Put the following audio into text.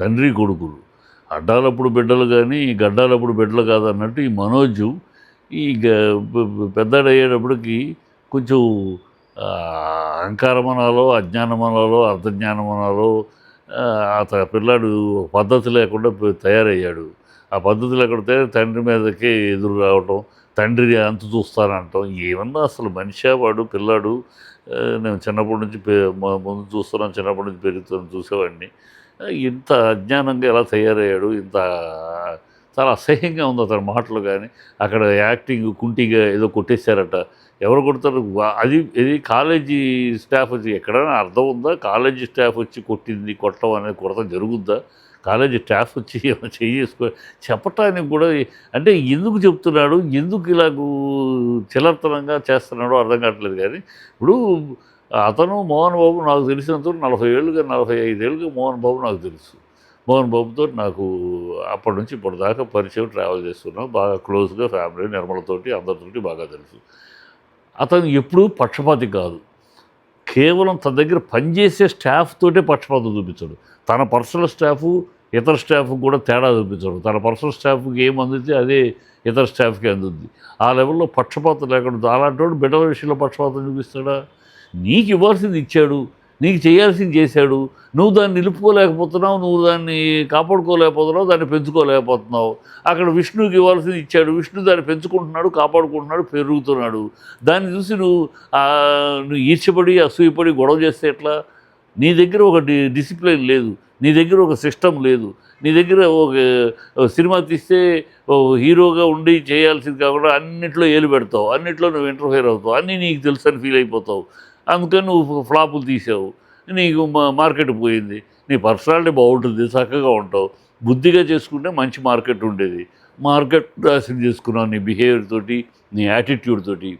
తండ్రి కొడుకులు. అడ్డాలప్పుడు బిడ్డలు కానీ గడ్డాలప్పుడు బిడ్డలు కాదన్నట్టు ఈ మనోజు ఈ గ- పెద్దడయ్యేటప్పటికి కొంచెం అహంకారమనాలో అజ్ఞానమనాలో అర్ధజ్ఞానమనాలో అత పిల్లాడు పద్ధతి లేకుండా తయారయ్యాడు. ఆ పద్ధతి లేకుండా తయారు తండ్రి మీదకే ఎదురు రావటం తండ్రి అంత చూస్తానంటాం. ఏమన్నా అసలు మనిషి వాడు పిల్లాడు? నేను చిన్నప్పటి నుంచి ముందు చూస్తున్నాను చిన్నప్పటి నుంచి పెరుగుతున్నాను చూసేవాడిని. ఇంత అజ్ఞానంగా ఎలా తయారయ్యాడు ఇంత చాలా అసహ్యంగా ఉంది అతని మాటలు కానీ అక్కడ యాక్టింగ్ కుంటిగా ఏదో కొట్టేశారట. ఎవరు కొడతారు? అది ఇది కాలేజీ స్టాఫ్ వచ్చి ఎక్కడైనా అర్థం ఉందా? కాలేజీ స్టాఫ్ వచ్చి కొట్టింది కొట్టడం అనేది కొడతాం జరుగుద్దా? కాలేజీ స్టాఫ్ వచ్చి ఏమైనా చేసుకో చెప్పటానికి కూడా అంటే ఎందుకు చెప్తున్నాడు? ఎందుకు ఇలాగూ చిలర్తనంగా చేస్తున్నాడో అర్థం కావట్లేదు కానీ ఇప్పుడు అతను మోహన్ బాబు నాకు తెలిసినంత నలభై ఏళ్ళుగా నలభై ఐదేళ్ళుగా మోహన్ బాబు నాకు తెలుసు. మోహన్ బాబుతో నాకు అప్పటి నుంచి ఇప్పటిదాకా పరిచయం ట్రావెల్ చేస్తున్నాం. బాగా క్లోజ్గా ఫ్యామిలీ నిర్మలతోటి అందరితోటి బాగా తెలుసు. అతను ఎప్పుడూ పక్షపాతి కాదు. కేవలం తన దగ్గర పనిచేసే స్టాఫ్ తోటే పక్షపాతం చూపించాడు. తన పర్సనల్ స్టాఫ్ ఇతర స్టాఫ్కి కూడా తేడా చూపించాడు తన పర్సనల్ స్టాఫ్కి ఏం అందితే అదే ఇతర స్టాఫ్కి అందుద్ది. ఆ లెవెల్లో పక్షపాతం లేకుండా అలాంటి వాడు బిడ్డల విషయంలో పక్షపాతం చూపిస్తాడా? నీకు ఇవ్వాల్సింది ఇచ్చాడు. నీకు చేయాల్సింది చేశాడు. నువ్వు దాన్ని నిలుపుకోలేకపోతున్నావు. నువ్వు దాన్ని కాపాడుకోలేకపోతున్నావు. దాన్ని పెంచుకోలేకపోతున్నావు. అక్కడ విష్ణువుకి ఇవ్వాల్సింది ఇచ్చాడు. విష్ణు దాన్ని పెంచుకుంటున్నాడు కాపాడుకుంటున్నాడు పెరుగుతున్నాడు. దాన్ని చూసి నువ్వు నువ్వు ఈర్చపడి అసూయపడి గొడవ చేస్తే ఎట్లా? నీ దగ్గర ఒక డిసిప్లిన్ లేదు. నీ దగ్గర ఒక సిస్టమ్ లేదు. నీ దగ్గర ఒక సినిమా తీస్తే హీరోగా ఉండి చేయాల్సింది కాకుండా అన్నిట్లో ఏలు పెడతావు. అన్నిట్లో నువ్వు ఇంటర్ఫేర్ అవుతావు. అన్నీ నీకు తెలుసు అని ఫీల్ అయిపోతావు. అందుకని నువ్వు ఫ్లాపులు తీసావు. నీకు మా- మార్కెట్ పోయింది. నీ పర్సనాలిటీ బాగుంటుంది. చక్కగా ఉంటావు. బుద్ధిగా చేసుకుంటే మంచి మార్కెట్ ఉండేది. మార్కెట్ నాశనం చేసుకున్నావు నీ బిహేవియర్ తోటి నీ యాటిట్యూడ్ తోటి.